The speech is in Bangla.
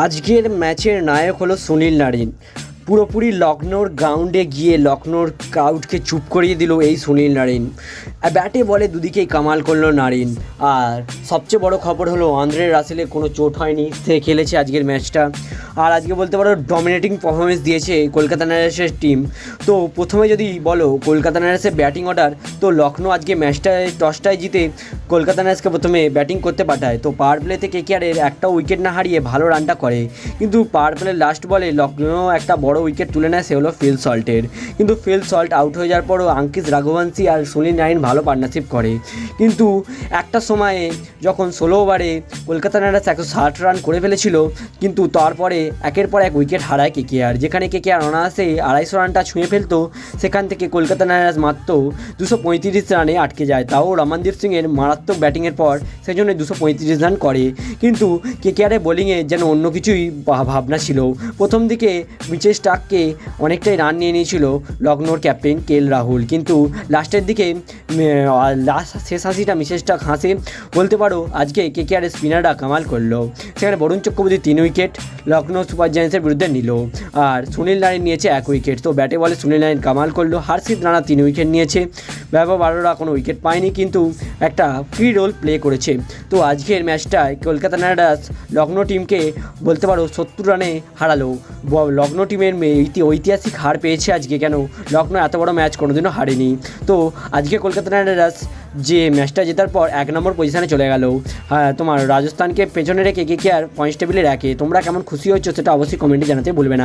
আজকের ম্যাচের নায়ক হলো সুনীল নারিন। পুরোপুরি লখনৌর গ্রাউন্ডে গিয়ে লখনৌর ক্রাউডকে চুপ করিয়ে দিল এই সুনীল নারিন। ব্যাটে বলে দুদিকেই কামাল করল নারিন। আর সবচেয়ে বড় খবর হলো আন্দ্রে রাসেলের কোনো চোট হয়নি, সে খেলেছে আজকের ম্যাচটা। আর আজকে বলতে পারো ডমিনেটিং পারফরমেন্স দিয়েছে কলকাতা নাইট টিম তো প্রথমে যদি বলো কলকাতা নাইট ব্যাটিং অর্ডার তো লখনৌ আজকে ম্যাচটায় টসটায় জিতে কলকাতা নাইট রাইডার্সকে প্রথমে ব্যাটিং করতে পাঠায়। তো পাওয়ার প্লেতে কেকেআরের একটা উইকেট না হারিয়ে ভালো রানটা করে। কিন্তু পাওয়ার প্লের লাস্ট বলে লখনৌ একটা বড় উইকেট তুলে নেয়, সে হলো ফিল সল্টের কিন্তু ফিল সল্ট আউট হয়ে যাওয়ার পরও আঙ্কিত রাঘবংশী আর সুনীল নারিন ভালো পার্টনারশিপ করে। কিন্তু একটা সময়ে যখন ষোলো ওভারে কলকাতা নাইট রাইডার্স একশো ষাট রান করে ফেলেছিল, কিন্তু তারপরে একের পর এক উইকেট হারায় কে কেকেআর যেখানে কে কেকেআর অনায়াসে আড়াইশো রানটা ছুঁয়ে ফেলতো। সেখান থেকে কলকাতা নাইট মাত্র দুশো পঁয়ত্রিশ রানে আটকে যায়। তাও রমনদীপ সিংয়ের মারাত্মক ব্যাটিংয়ের পর সেই জন্য দুশো পঁয়ত্রিশ রান করে। কিন্তু কে কেকেআরের বোলিংয়ে যেন অন্য কিছুই ভাবনা ছিল। প্রথম দিকে মিচেল স্টাককে অনেকটাই রান নিয়ে নিয়েছিল লখনৌর ক্যাপ্টেন কে রাহুল। কিন্তু লাস্টের দিকে লাস্ট শেষ হাসিটা, মিসেসটা হাসে বলতে পারো, আজকে কে কে আর স্পিনাররা কামাল করল। সেখানে বরুণ চক্রবর্তী তিন উইকেট লখনৌ সুপার জায়ান্টসের বিরুদ্ধে নিল। আর সুনীল নারায়ণ নিয়েছে এক উইকেট তো ব্যাটে বলে সুনীল নারায়ণ কামাল করল। হার্ষিত রানা তিন উইকেট নিয়েছে। ব্যবহার বারোরা কোনো উইকেট পায়নি, কিন্তু একটা ফ্রি রোল প্লে করেছে। তো আজকের ম্যাচটায় কলকাতা নাইট রাইডার্স লখনৌ টিমকে বলতে পারো সত্তর রানে হারালো। লখনৌ টিমের ঐতিহাসিক হার পেয়েছে আজকে, কেন লখনৌ এত বড় ম্যাচ কোনোদিনও হারেনি। তো আজকে কলকাতা নাইট রাইডার্স যে ম্যাচটা জেতার পর এক নম্বর পজিশনে চলে গেল। হ্যাঁ তোমার রাজস্থানকে পেছনে রেখে কে কে আর পয়েন্টস টেবিলে রাখে। তোমরা কেমন খুশি হচ্ছ সেটা অবশ্যই কমেন্টে জানাতে ভুলবে না।